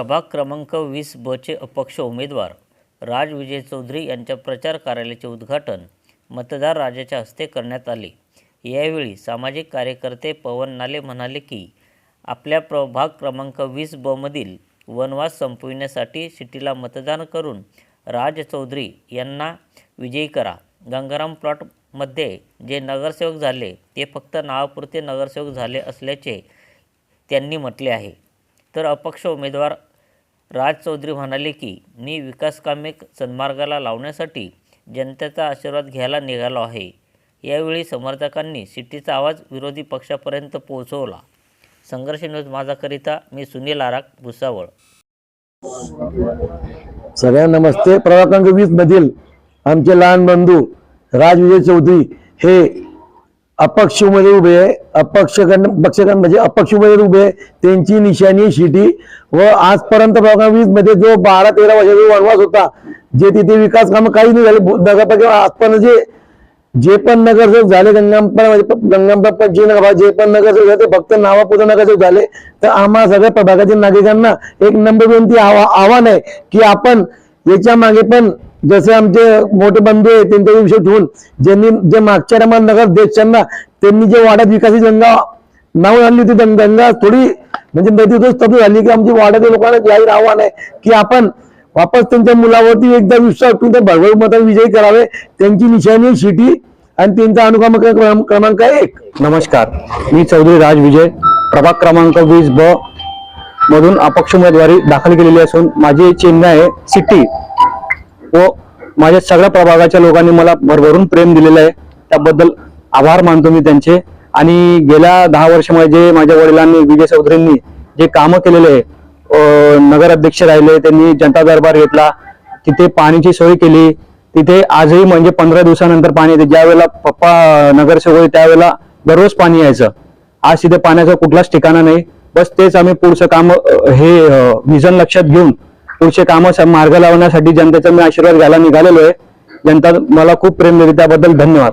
प्रभाग क्रमांक वीस बचे अपक्ष उमेदवार राज विजय चौधरी यांच्या प्रचार कार्यालयाचे उद्घाटन मतदार राजाच्या हस्ते करण्यात आले. यावेळी सामाजिक कार्यकर्ते पवन नाले म्हणाले की आपल्या प्रभाग क्रमांक वीस बमधील वनवास संपविण्यासाठी सिटीला मतदान करून राज चौधरी यांना विजयी करा. गंगाराम प्लॉटमध्ये जे नगरसेवक झाले ते फक्त नावापुरते नगरसेवक झाले असल्याचे त्यांनी म्हटले आहे. तर अपक्ष उमेदवार राज चौधरी म्हणाले की मी विकासकामे सन्मार्गाला लावण्यासाठी जनतेचा आशीर्वाद घ्यायला निघालो आहे. यावेळी समर्थकांनी सिटीचा आवाज विरोधी पक्षापर्यंत पोहोचवला. संघर्ष न्यूज माझाकरिता मी सुनील आराक भुसावळ. सगळ्यांना नमस्ते. प्रभाग वीस मधील आमचे लहान बंधू राज विजय चौधरी हे अपक्ष उमेदवार उभे आहे. अपक्ष पक्षगण म्हणजे अपक्ष उमेदवार उभे आहे. त्यांची निशाणी शिटी. व आजपर्यंत प्रभागमध्ये जो बारा तेरा वर्षाचा वनवास होता जे तिथे विकास कामं काही नाही झाले. नगरपालिका आजपर्यंत जे जे पण नगरसेवक झाले गंगामपर म्हणजे, गंगामपर जे नगर जे पण नगरसेवक झाले ते फक्त नावापुरते नगरसेवक झाले. तर आम्हा सगळ्या प्रभागातील नागरिकांना एक नंबर विनंती आव्हान आहे की आपण याच्या मागे पण जसे आमचे मोठे बंधू आहे त्यांच्या विषय ठेवून ज्यांनी जे मागच्या रमान नगर देशांना त्यांनी जे वाड्यात विकासित गंगा नाव आणली होती गंगा थोडी म्हणजे नदी स्तब्ध झाली की आमची वाड्यातील लोकांना जाहीर आव्हान आहे की आपण वापस त्यांच्या मुलावरती एकदा विश्वास ठेवून ते भरभर मतात विजयी करावे. त्यांची निशाणी आहे शिटी आणि त्यांचा अनुक्रम क्रमांक क्रमांक आहे एक. नमस्कार. मी चौधरी राज विजय प्रभाग क्रमांक वीस ब मधून अपक्ष उमेदवारी दाखल केलेली असून माझी चिन्ह आहे सिटी. व माझ्या सगळ्या प्रभागाच्या लोकांनी मला भरभरून प्रेम दिलेलं आहे. त्याबद्दल आभार मानतो मी त्यांचे. आणि गेल्या दहा वर्षामध्ये जे माझ्या वडिलांनी विजय चौधरींनी जे कामं केलेले आहे नगर नगराध्यक्ष राहिले त्यांनी जनता दरबार घेतला तिथे पाण्याची सोय केली तिथे आजही म्हणजे पंधरा दिवसानंतर पाणी येते. ज्या वेळेला पप्पा नगरसेवक होते त्यावेळेला दररोज पाणी यायचं. आज तिथे पाण्याचा कुठलाच ठिकाणा नाही. बस तेच आम्ही पुढचं काम हे विजन लक्षात घेऊन पुढचे कामं मार्ग लावण्यासाठी जनतेचा मी आशीर्वाद घ्यायला निघालेलो आहे. जनता मला खूप प्रेम दिली त्याबद्दल धन्यवाद